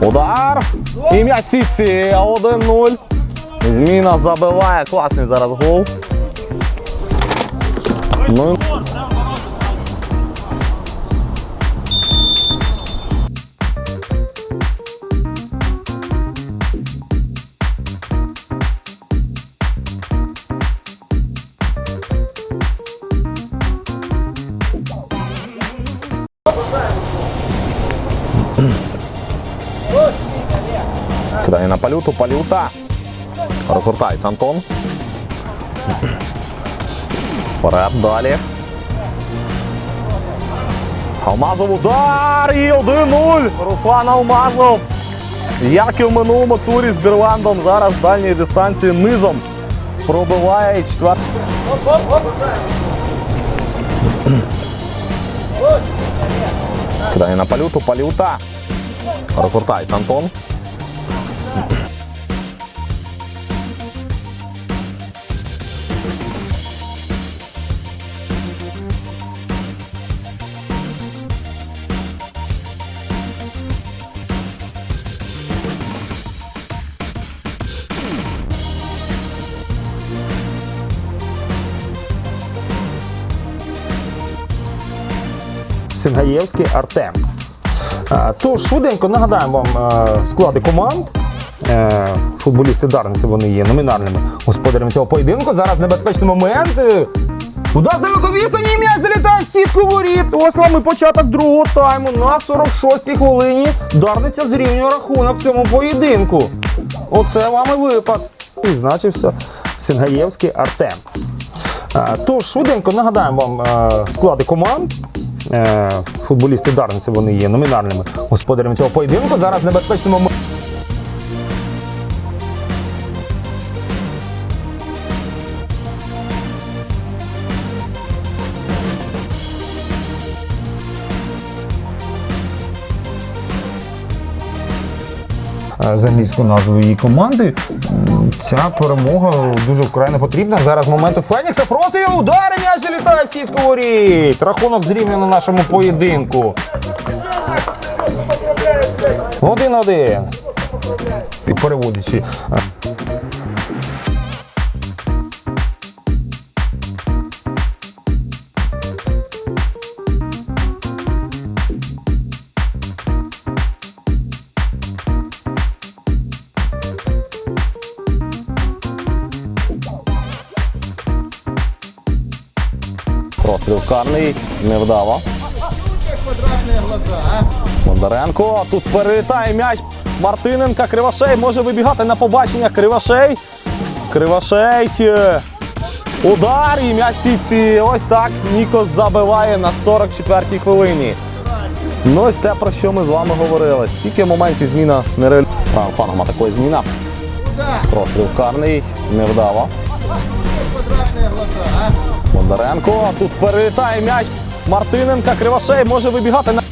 Удар. І м'яч сітці 1-0. Зміна забиває. Класний зараз гол. Ну, і- Кидає на палюту, палюта. Розвертається Антон. Вперед, далі. Алмазов удар і 1-0. Руслан Алмазов. Як і в минулому турі з Бірландом, зараз з дальньої дистанції низом пробиває і четвертий. Кидає на палюту, палюта. Розвертається Антон. Сингаєвський Артем. Е, Тож швиденько нагадаємо вам е, склади команд. Е, Футболісти Дарниці вони є номінальними господарями цього поєдинку. Зараз небезпечний момент. Удар з далекого відстані м'яч залітає в сітку воріт. Ось вам і початок другого тайму на 46-й хвилині. Дарниця зрівнює рахунок в цьому поєдинку. Оце вам і випад. І значився Сингаєвський Артем. Тож швиденько нагадаємо вам склади команд. Е, Футболісти Дарниці вони є номінальними господарями цього поєдинку. Зараз небезпечний з англійською назвою її команди. Ця перемога дуже вкрай не потрібна. Зараз моменту Фенікса просто його удари м'яч літає в сітку воріт. Рахунок зрівняно на нашому поєдинку. Один-один. І переводячи. Простріл карний, невдало. Бондаренко. Тут перелітає м'яч Мартиненка. Кривошей може вибігати на побачення. Кривошей. Кривошей. Удар і м'яч сітці. Ось так Нікос забиває на 44-й хвилині. Ну ось те, про що ми з вами говорили. Стільки моментів зміна не реаль... А, Фангом атакує зміна. Простріл карний, невдало. Бондаренко. Тут перелітає м'яч Мартиненка. Кривошей може вибігати на.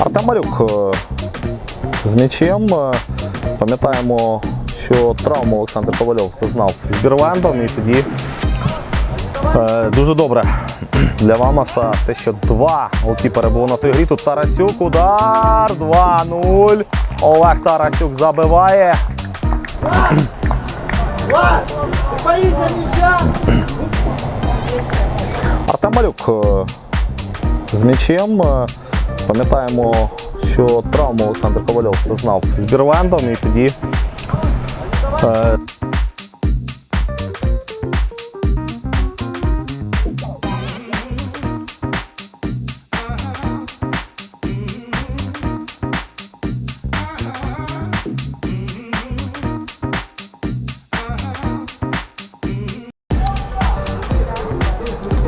Артем Малюк е, з м'ячем. Пам'ятаємо, що травму Олександр Ковальов зазнав з Бірлендом і тоді е, дуже добре для Вамаса те, що два голкіпери було на той грі. Тут Тарасюк, удар 2-0. Олег Тарасюк забиває. Артем Малюк е, з м'ячем. Е, Пам'ятаємо, що травму Олександр Ковальов зазнав з Бірлендом і тоді. Е,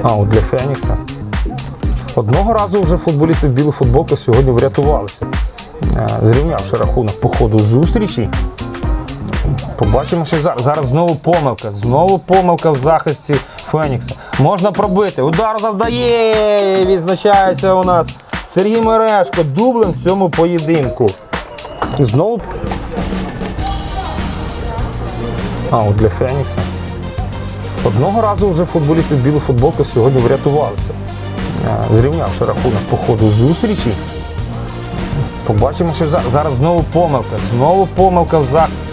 А от для Фенікса. Одного разу вже футболісти в білу футболку сьогодні врятувалися. Е, Зрівнявши рахунок по ходу зустрічі. Побачимо, що зараз. Зараз знову помилка. Знову помилка в захисті Фенікса. Можна пробити. Удар завдає. Відзначається у нас Сергій Мерешко дублем в цьому поєдинку. Знову. А, от для Фенікса. Одного разу вже футболісти в білу футболку сьогодні врятувалися, зрівнявши рахунок по ходу зустрічі. Побачимо, що зараз знову помилка. Знову помилка в захисті.